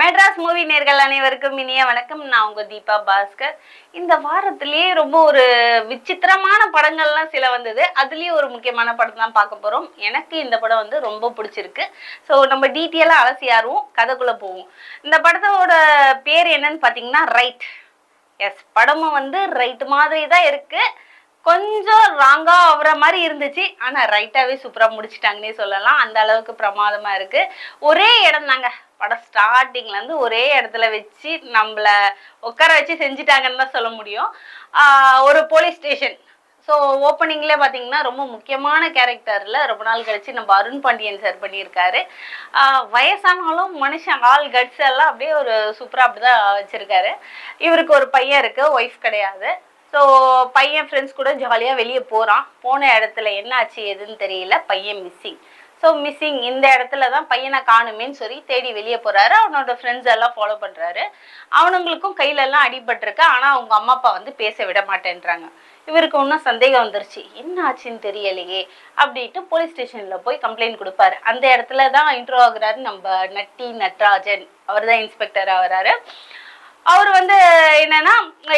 Madras movie நேர்கள் அனைவருக்கும் இனிய வணக்கம். நான் உங்க தீபா பாஸ்கர். இந்த வாரத்திலேயே ரொம்ப ஒரு விசித்திரமான படங்கள்லாம் சில வந்தது. அதுலேயே ஒரு முக்கியமான படம் தான் பார்க்க போறோம். எனக்கு இந்த படம் வந்து ரொம்ப பிடிச்சிருக்கு. ஸோ நம்ம டீட்டெயிலாக அலசி ஆறுவோம் கதைக்குள்ள போவோம். இந்த படத்தோட பேர் என்னன்னு பார்த்தீங்கன்னா ரைட் எஸ் படமும் வந்து ரைட் மாதிரி தான் இருக்கு. கொஞ்சம் ராங்காக ஆகுற மாதிரி இருந்துச்சு. ஆனால் ரைட்டாகவே சூப்பராக முடிச்சிட்டாங்கன்னே சொல்லலாம். அந்த அளவுக்கு பிரமாதமாக இருக்குது ஒரே இடம் தாங்க. படம் ஸ்டார்டிங்ல இருந்து ஒரே இடத்துல வச்சு நம்மள உட்கார வச்சு செஞ்சுட்டாங்கன்னு தான் சொல்ல முடியும். ஒரு போலீஸ் ஸ்டேஷன் ஸோ ஓப்பனிங்லேயே பார்த்தீங்கன்னா ரொம்ப முக்கியமான கேரக்டரில் ரொம்ப நாள் கழிச்சு நம்ம அருண் பாண்டியன் சார் பண்ணியிருக்காரு. வயசானாலும் மனுஷன் ஆள் கட்ஸ் எல்லாம் அப்படியே ஒரு சூப்பராக அப்படி தான் வச்சுருக்காரு. இவருக்கு ஒரு பையன் இருக்குது ஒய்ஃப் கிடையாது. ஸோ பையன் ஃப்ரெண்ட்ஸ் கூட ஜாலியாக வெளியே போகிறான் போன இடத்துல என்ன ஆச்சு எதுன்னு தெரியல. பையன் மிஸ்ஸிங் ஸோ மிஸ்ஸிங் இந்த இடத்துல தான் பையனை காணுமேன்னு சொல்லி தேடி வெளியே போகிறாரு அவனோட ஃப்ரெண்ட்ஸ் எல்லாம் ஃபாலோ பண்ணுறாரு அவனுங்களுக்கும் கையிலெல்லாம் அடிபட்டிருக்கு. ஆனால் அவங்க அம்மா அப்பா வந்து பேச விட மாட்டேன்றாங்க. இவருக்கு ஒன்றும் சந்தேகம் வந்துருச்சு. என்ன ஆச்சுன்னு தெரியலையே? அப்படின்ட்டு போலீஸ் ஸ்டேஷனில் போய் கம்ப்ளைண்ட் கொடுப்பாரு. அந்த இடத்துல தான் இன்ட்ரோ ஆகுறாரு நம்ம நட்டி நட்ராஜன். அவர் தான் இன்ஸ்பெக்டர் ஆகுறாரு. அவர் வந்து என்னன்னா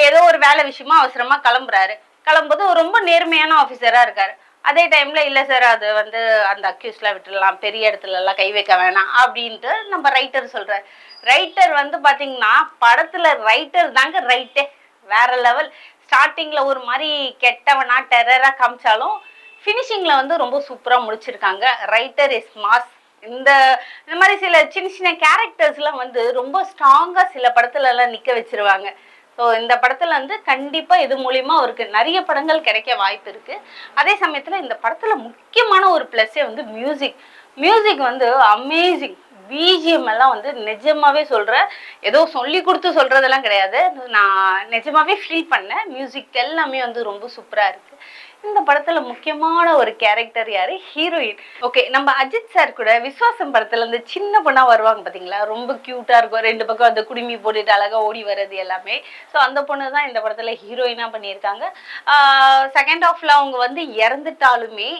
ஏதோ ஒரு வேலை விஷயமா அவசரமாக கிளம்புறாரு. கிளம்பும்போது ரொம்ப நேர்மையான ஆஃபீஸராக இருக்காரு. அதே டைம்ல இல்லை சார் அது வந்து அந்த அக்யூஸ்லாம் விட்டுடலாம். பெரிய இடத்துல எல்லாம் கை வைக்க வேணாம். அப்படின்ட்டு நம்ம ரைட்டர் சொல்றாரு. ரைட்டர் வந்து பாத்தீங்கன்னா படத்துல ரைட்டர் தாங்க ரைட்டே வேற லெவல் ஸ்டார்டிங்ல ஒரு மாதிரி கெட்டவனா டெரரா காமிச்சாலும் ஃபினிஷிங்ல வந்து ரொம்ப சூப்பரா முடிச்சிருக்காங்க. ரைட்டர் இஸ் மாஸ் இந்த இந்த மாதிரி சில சின்ன சின்ன கேரக்டர்ஸ்லாம் வந்து ரொம்ப ஸ்ட்ராங்காக சில படத்துலலாம் நிற்க வச்சுருவாங்க வச்சிருவாங்க. ஸோ இந்த படத்துல வந்து கண்டிப்பா இது மூலியமா அவருக்கு நிறைய படங்கள் கிடைக்க வாய்ப்பு இருக்கு. அதே சமயத்துல இந்த படத்துல முக்கியமான ஒரு ப்ளஸ்ஸே வந்து மியூசிக் மியூசிக் வந்து அமேசிங் பிஜிஎம் எல்லாம் வந்து நிஜமாவே சொல்றேன் ஏதோ சொல்லி கொடுத்து சொல்றதெல்லாம் கிடையாது. நான் நிஜமாவே ஃபீல் பண்ணேன். மியூசிக் எல்லாமே வந்து ரொம்ப சூப்பரா இருக்கு. இந்த படத்துல முக்கியமான ஒரு கேரக்டர் யாரு? ஹீரோயின் ஓகே நம்ம அஜித் சார் கூட விஸ்வாசம் படத்துல இந்த சின்ன பொண்ணா வருவாங்க பாத்தீங்களா? ரொம்ப கியூட்டா இருக்கும். ரெண்டு பக்கம் அந்த குடுமி போட்டுட்டு அழகா ஓடி வர்றது எல்லாமே. ஸோ அந்த பொண்ணு தான் இந்த படத்துல ஹீரோயினா பண்ணியிருக்காங்க. செகண்ட் ஹாஃப்ல அவங்க வந்து இறந்துட்டாலுமே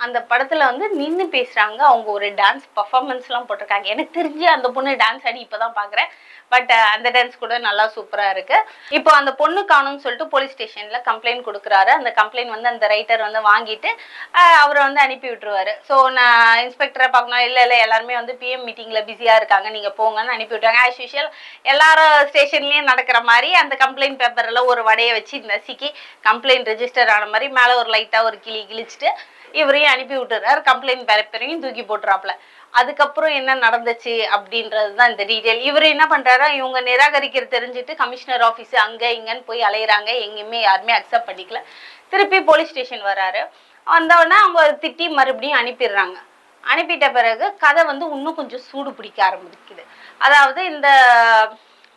அந்த படத்துல வந்து நின்று பேசுறாங்க. அவங்க ஒரு டான்ஸ் பர்ஃபார்மன்ஸ்லாம் போட்டிருக்காங்க. எனக்கு தெரிஞ்சு அந்த பொண்ணு டான்ஸ் ஆடி இப்பதான் பாக்குறேன். பட் uh, அந்த டான்ஸ் கூட நல்லா சூப்பரா இருக்கு. இப்போ அந்த பொண்ணு காணும்னு சொல்லிட்டு போலீஸ் ஸ்டேஷன்ல கம்ப்ளைண்ட் கொடுக்குறாரு. அந்த கம்ப்ளைண்ட் வந்து அந்த ரைட்டர் வந்து வாங்கிட்டு அவரை வந்து அனுப்பி விட்டுருவாரு. ஸோ நான் இன்ஸ்பெக்டரை பார்க்கணும். இல்லை இல்லை எல்லாருமே வந்து பிஎம் மீட்டிங்ல பிஸியா இருக்காங்க. நீங்க போங்கன்னு அனுப்பி விட்டாங்க ஆஸ் யூஷுவல் எல்லாரும் ஸ்டேஷன்லயும் நடக்கிற மாதிரி அந்த கம்ப்ளைண்ட் பேப்பர்ல ஒரு வடையை வச்சு நசுக்கி கம்ப்ளைண்ட் ரெஜிஸ்டர் ஆன மாதிரி மேலே ஒரு லைட்டா ஒரு கிளி கிழிச்சிட்டு இவரையும் அனுப்பி விட்டுறாரு. கம்ப்ளைண்ட் பேப்பரையும் தூக்கி போட்டுறாப்ல அதுக்கப்புறம் என்ன நடந்துச்சு அப்படின்றது தான் இந்த டீட்டெயில் இவர் என்ன பண்ணுறாரு இவங்க நிராகரிக்கிறது தெரிஞ்சுட்டு கமிஷனர் ஆஃபீஸ் அங்கே இங்கேன்னு போய் அலையிறாங்க. எங்கேயுமே யாருமே அக்செப்ட் பண்ணிக்கல. திருப்பி போலீஸ் ஸ்டேஷன் வராரு. வந்தவொடனே அவங்க திட்டி மறுபடியும் அனுப்பிடுறாங்க. அனுப்பிட்ட பிறகு கதை வந்து இன்னும் கொஞ்சம் சூடு பிடிக்க ஆரம்பிக்குது. அதாவது இந்த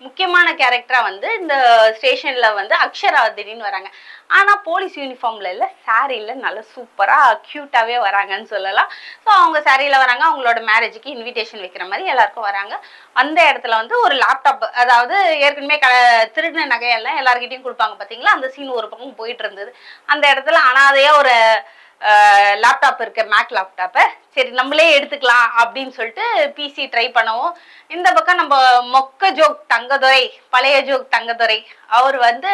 முக்கியமான கேரக்டரா வந்து இந்த ஸ்டேஷன்ல வந்து அக்ஷரா திடீர்னு வராங்க. ஆனா போலீஸ் யூனிஃபார்ம்ல இல்ல சாரியில நல்லா சூப்பரா கியூட்டாவே வராங்கன்னு சொல்லலாம். ஸோ அவங்க சாரியில வராங்க அவங்களோட மேரேஜுக்கு இன்விடேஷன் வைக்கிற மாதிரி எல்லாருக்கும் வராங்க. அந்த இடத்துல வந்து ஒரு லேப்டாப் அதாவது ஏற்கனவே க திருடின நகையெல்லாம் எல்லாருக்கிட்டையும் கொடுப்பாங்க பாத்தீங்களா? அந்த சீன் ஒரு பக்கம் போயிட்டு இருந்தது. அந்த இடத்துல அனாதையா ஒரு லேப்டாப் இருக்குது மேக் லேப்டாப்பை சரி நம்மளே எடுத்துக்கலாம் அப்படின்னு சொல்லிட்டு பிசி ட்ரை பண்ணவும். இந்த பக்கம் நம்ம மொக்க ஜோக் தங்கதுரை பழைய ஜோக் தங்கதுரை. அவர் வந்து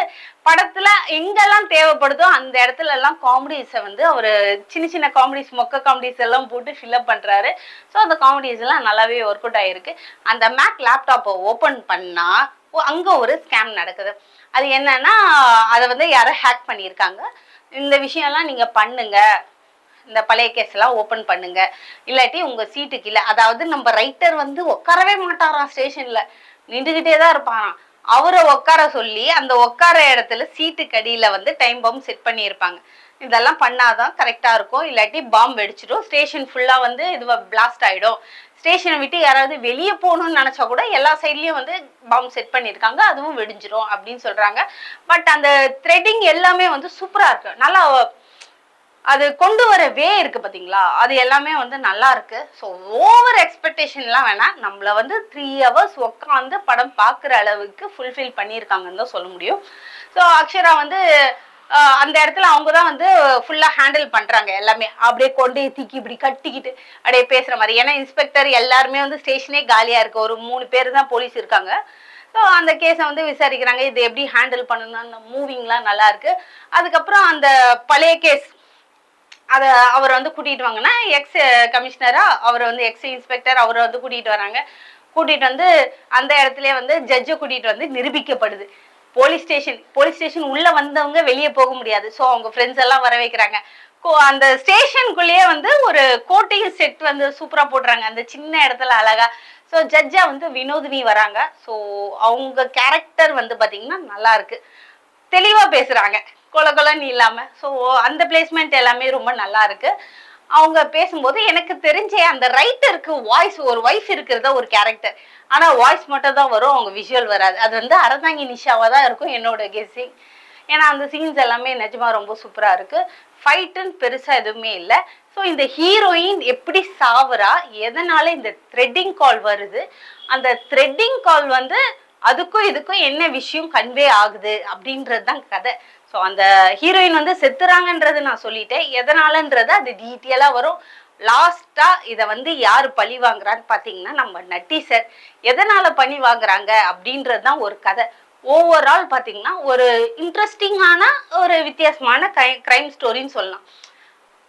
படத்தில் எங்கெல்லாம் தேவைப்படுதோ அந்த இடத்துல எல்லாம் காமெடிஸை வந்து அவர் சின்ன சின்ன காமெடிஸ் மொக்க காமெடிஸ் எல்லாம் போட்டு ஃபில்அப் பண்ணுறாரு ஸோ அந்த காமெடிஸ் எல்லாம் நல்லாவே ஒர்க் அவுட் ஆகிருக்கு அந்த மேக் லேப்டாப்பை ஓப்பன் பண்ணால் அங்கே ஒரு ஸ்கேம் நடக்குது. அது என்னன்னா அதை வந்து யாரோ ஹேக் பண்ணியிருக்காங்க. இந்த விஷயம்லாம் நீங்கள் பண்ணுங்க. இந்த பழைய கேஸ்லாம் ஓப்பன் பண்ணுங்க. இல்லாட்டி உங்கள் சீட்டுக்கு இல்லை. அதாவது நம்ம ரைட்டர் வந்து உட்காரவே மாட்டாராம் ஸ்டேஷனில் நின்றுக்கிட்டே தான் இருப்பாராம். அவரை உட்கார சொல்லி அந்த உட்கார இடத்துல சீட்டுக்கு அடியில வந்து டைம் பம்ப் செட் பண்ணியிருப்பாங்க. இதெல்லாம் பண்ணாதான் கரெக்டாக இருக்கும். இல்லாட்டி பாம்பு வெடிச்சிடும். ஸ்டேஷன் ஃபுல்லாக வந்து இது பிளாஸ்ட் ஆகிடும் ஸ்டேஷனை விட்டு யாராவது வெளியே போகணும்னு நினச்சா கூட எல்லா சைட்லேயும் வந்து பாம்பு செட் பண்ணியிருக்காங்க. அதுவும் வெடிஞ்சிரும் அப்படின்னு சொல்கிறாங்க பட் அந்த த்ரெட்டிங் எல்லாமே வந்து சூப்பராக இருக்குது நல்லா அது கொண்டு வர வே இருக்கு பாத்தீங்களா? அது எல்லாமே வந்து நல்லா இருக்கு. ஸோ ஓவர் எக்ஸ்பெக்டேஷன்லாம் வேணாம் நம்மள வந்து த்ரீ ஹவர்ஸ் உட்காந்து படம் பார்க்குற அளவுக்கு ஃபுல்ஃபில் பண்ணியிருக்காங்கன்னு தான் சொல்ல முடியும். ஸோ அக்ஷரா வந்து அந்த இடத்துல அவங்க தான் வந்து ஃபுல்லாக ஹேண்டில் பண்ணுறாங்க எல்லாமே. அப்படியே கொண்டு தூக்கி இப்படி கட்டிக்கிட்டு அப்படியே பேசுகிற மாதிரி. ஏன்னா இன்ஸ்பெக்டர் எல்லாருமே வந்து ஸ்டேஷனே காலியாக இருக்கு ஒரு மூணு பேர் தான் போலீஸ் இருக்காங்க. ஸோ அந்த கேஸை வந்து விசாரிக்கிறாங்க. இது எப்படி ஹேண்டில் பண்ணணும் அந்த மூவிங்லாம் நல்லா இருக்கு. அதுக்கப்புறம் அந்த பழைய கேஸ் அதை அவரை வந்து கூட்டிகிட்டு வாங்கன்னா எக்ஸ் கமிஷனராக அவரை வந்து எக்ஸ் இன்ஸ்பெக்டர் அவரை வந்து கூட்டிகிட்டு வராங்க. கூட்டிகிட்டு வந்து அந்த இடத்துல வந்து ஜட்ஜை கூட்டிகிட்டு வந்து நிரூபிக்கப்படுது. போலீஸ் ஸ்டேஷன் போலீஸ் ஸ்டேஷன் உள்ளே வந்தவங்க வெளியே போக முடியாது. ஸோ அவங்க ஃப்ரெண்ட்ஸ் எல்லாம் வர வைக்கிறாங்க. கோ- அந்த ஸ்டேஷனுக்குள்ளேயே வந்து ஒரு கோட்டையும் செட் வந்து சூப்பராக போடுறாங்க. அந்த சின்ன இடத்துல அழகா. ஸோ ஜட்ஜா வந்து வினோதினி வராங்க. ஸோ அவங்க கேரக்டர் வந்து பார்த்திங்கன்னா நல்லா இருக்கு. பேசுகிறாங்க கொல கொலன்னு இல்லாம. ஸோ அந்த பிளேஸ்மெண்ட் எல்லாமே ரொம்ப நல்லா இருக்கு. அவங்க பேசும்போது எனக்கு தெரிஞ்ச அந்த ரைட்டருக்கு வாய்ஸ் ஒரு வாய்ஸ் இருக்கிறத ஒரு கேரக்டர் ஆனா வாய்ஸ் மட்டும் தான் வரும் அவங்க விஷுவல் வராது. அது வந்து அரசாங்கி நிஷாவா தான் இருக்கும் என்னோட கெஸ்ஸிங் ஏன்னா அந்த சீன்ஸ் எல்லாமே நிஜமா ரொம்ப சூப்பரா இருக்கு. ஃபைட்டுன்னு பெருசா எதுவுமே இல்லை. ஸோ இந்த ஹீரோயின் எப்படி சாவரா எதனால இந்த த்ரெட்டிங் கால் வருது அந்த த்ரெட்டிங் கால் வந்து அதுக்கும் இதுக்கும் என்ன விஷயம் கன்வே ஆகுது அப்படின்றது தான் கதை. ஸோ அந்த ஹீரோயின் வந்து செத்துறாங்கன்றது நான் சொல்லிட்டேன். எதனாலன்றது அது டீட்டெயிலாக வரும். லாஸ்டா இதை வந்து யார் பழி வாங்குறான்னு பார்த்தீங்கன்னா நம்ம நட்டி சார் எதனால பழி வாங்குறாங்க அப்படின்றது தான் ஒரு கதை. ஓவரால் பார்த்தீங்கன்னா ஒரு இன்ட்ரெஸ்டிங்கான ஒரு வித்தியாசமான கிரைம் ஸ்டோரின்னு சொல்லலாம்.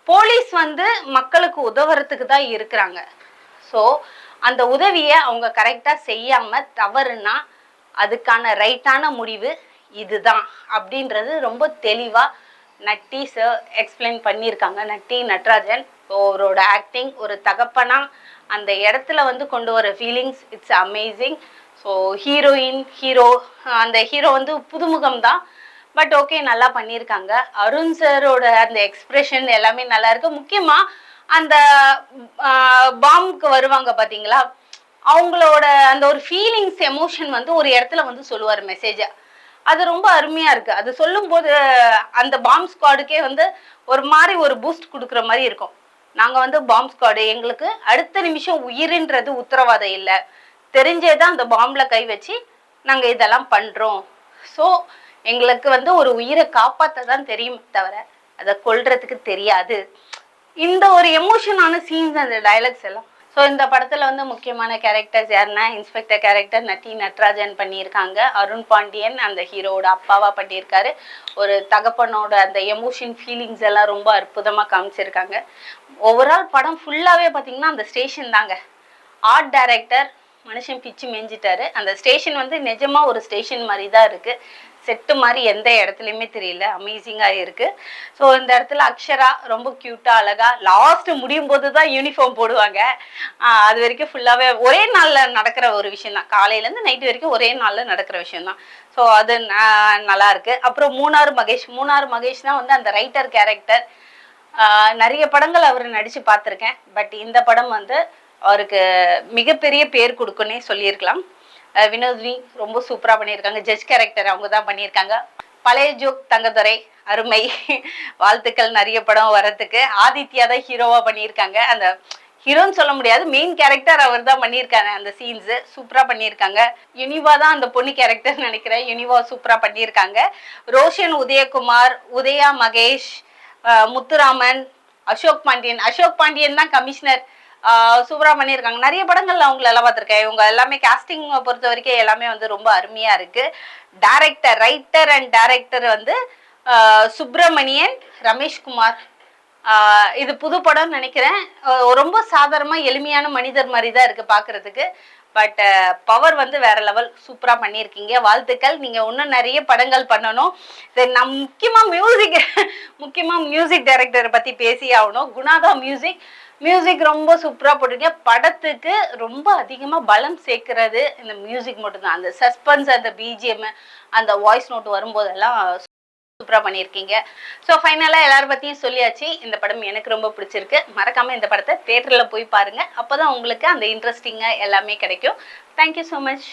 போலீஸ் வந்து மக்களுக்கு உதவுறதுக்கு தான் இருக்கிறாங்க. ஸோ அந்த உதவியை அவங்க கரெக்டாக செய்யாமல் தவறுனா அதுக்கான ரைட்டான முடிவு இதுதான் அப்படின்றது ரொம்ப தெளிவாக நட்டி சார் எக்ஸ்பிளைன் பண்ணியிருக்காங்க. நட்டி நட்ராஜன் ஸோ அவரோட ஆக்டிங் ஒரு தகப்பனா அந்த இடத்துல வந்து கொண்டு வர feelings it's amazing so heroine hero அந்த ஹீரோ வந்து புதுமுகம் தான். பட் ஓகே நல்லா பண்ணியிருக்காங்க. அருண் சாரோட அந்த எக்ஸ்பிரஷன் எல்லாமே நல்லா இருக்கு. முக்கியமாக அந்த பாம்புக்கு வருவாங்க பார்த்தீங்களா அவங்களோட அந்த ஒரு ஃபீலிங்ஸ் எமோஷன் வந்து ஒரு இடத்துல வந்து சொல்லுவார் மெசேஜை அது ரொம்ப அருமையா இருக்கு. அது சொல்லும்போது அந்த பாம்ப் ஸ்குவாடுக்கே வந்து ஒரு மாதிரி ஒரு பூஸ்ட் கொடுக்குற மாதிரி இருக்கும். நாங்க வந்து பாம்ப் ஸ்குவாடு எங்களுக்கு அடுத்த நிமிஷம் உயிரின்றது உத்தரவாதம் இல்லை. தெரிஞ்சே தான் அந்த பாம்பில் கை வச்சு நாங்க இதெல்லாம் பண்றோம். ஸோ எங்களுக்கு வந்து ஒரு உயிரை காப்பாற்ற தான் தெரியும் தவிர அதை கொல்றதுக்கு தெரியாது. இந்த ஒரு எமோஷனான சீன்ஸ் அந்த டைலாக்ஸ் எல்லாம். ஸோ இந்த படத்தில் வந்து முக்கியமான கேரக்டர்ஸ் யாருன்னா இன்ஸ்பெக்டர் கேரக்டர் நட்டி நட்ராஜன் பண்ணியிருக்காங்க. அருண் பாண்டியன் அந்த ஹீரோவோட அப்பாவாக பண்ணியிருக்காரு. ஒரு தகப்பனோட அந்த எமோஷன் ஃபீலிங்ஸ் எல்லாம் ரொம்ப அற்புதமாக காமிச்சிருக்காங்க. ஓவரால் படம் ஃபுல்லாகவே பார்த்திங்கன்னா அந்த ஸ்டேஷன் தாங்க. ஆர்ட் டைரக்டர் மனுஷன் பிச்சு மேஞ்சிட்டாரு அந்த ஸ்டேஷன் வந்து நிஜமா ஒரு ஸ்டேஷன் மாதிரி தான் இருக்கு. செட்டு மாதிரி எந்த இடத்துலையுமே தெரியல. அமேசிங்காக இருக்கு. ஸோ இந்த இடத்துல அக்ஷரா ரொம்ப க்யூட்டாக அழகா லாஸ்ட் முடியும் போது தான் யூனிஃபார்ம் போடுவாங்க அது வரைக்கும் ஃபுல்லாகவே ஒரே நாளில் நடக்கிற ஒரு விஷயம் தான் காலையிலேருந்து நைட்டு வரைக்கும் ஒரே நாளில் நடக்கிற விஷயம் தான் ஸோ அது நல்லா இருக்கு. அப்புறம் மூணாறு மகேஷ். மூணாறு மகேஷ் தான் வந்து அந்த ரைட்டர் கேரக்டர் நிறைய படங்கள் அவர் நடித்து பார்த்துருக்கேன். பட் இந்த படம் வந்து அவருக்கு மிகப்பெரிய பேர் கொடுக்குன்னே சொல்லியிருக்கலாம். வினோத்னி வினோதினி ரொம்ப சூப்பரா பண்ணியிருக்காங்க. ஜட்ஜ் கேரக்டர் அவங்க தான் பண்ணியிருக்காங்க. பழைய ஜோக் தங்கதுரை அருமை. வாழ்த்துக்கள் நிறைய படம் வர்றதுக்கு. ஆதித்யா தான் ஹீரோவா பண்ணியிருக்காங்க. அந்த ஹீரோன்னு சொல்ல முடியாது. மெயின் கேரக்டர் அவர் தான் பண்ணியிருக்காங்க அந்த சீன்ஸ் சூப்பரா பண்ணியிருக்காங்க. யுனிவா தான் அந்த பொண்ணு கேரக்டர் நினைக்கிறேன். யுனிவா சூப்பரா பண்ணியிருக்காங்க. ரோஷன் உதயகுமார் உதயா மகேஷ் முத்துராமன் அசோக் பாண்டியன். அசோக் பாண்டியன் தான் கமிஷனர் சூப்பரா பண்ணியிருக்காங்க நிறைய படங்கள்ல அவங்கள எல்லாம் பார்த்துருக்கேன். இவங்க எல்லாமே காஸ்டிங் பொறுத்த வரைக்கும் எல்லாமே வந்து ரொம்ப அருமையா இருக்கு. டேரக்டர் ரைட்டர் அண்ட் டேரக்டர் வந்து சுப்பிரமணியன் ரமேஷ்குமார். இது புது படம்னு நினைக்கிறேன். ரொம்ப சாதாரணமாக எளிமையான மனிதர் மாதிரி தான் இருக்குது பார்க்குறதுக்கு. பட் பவர் uh, வந்து வேற லெவல் சூப்பரா பண்ணியிருக்கீங்க. வாழ்த்துக்கள். நீங்க இன்னும் நிறைய படங்கள் பண்ணணும். தென் நான் முக்கியமா மியூசிக் முக்கியமா மியூசிக் டைரக்டரை பத்தி பேசி ஆகணும். குணாதா மியூசிக் மியூசிக் ரொம்ப சூப்பராக போட்டிருக்கீங்க. படத்துக்கு ரொம்ப அதிகமாக பலம் சேர்க்கறது இந்த மியூசிக் மட்டும்தான். அந்த சஸ்பென்ஸ் அந்த பிஜிஎம் அந்த வாய்ஸ் நோட் வரும்போதெல்லாம் சூப்பராக பண்ணியிருக்கீங்க. ஸோ ஃபைனலாக எல்லாரும் பற்றியும் சொல்லியாச்சு. இந்த படம் எனக்கு ரொம்ப பிடிச்சிருக்கு. மறக்காமல் இந்த படத்தை தேட்டரில் போய் பாருங்க. அப்பதான் உங்களுக்கு அந்த இன்ட்ரெஸ்டிங்காக எல்லாமே கிடைக்கும். Thank you so much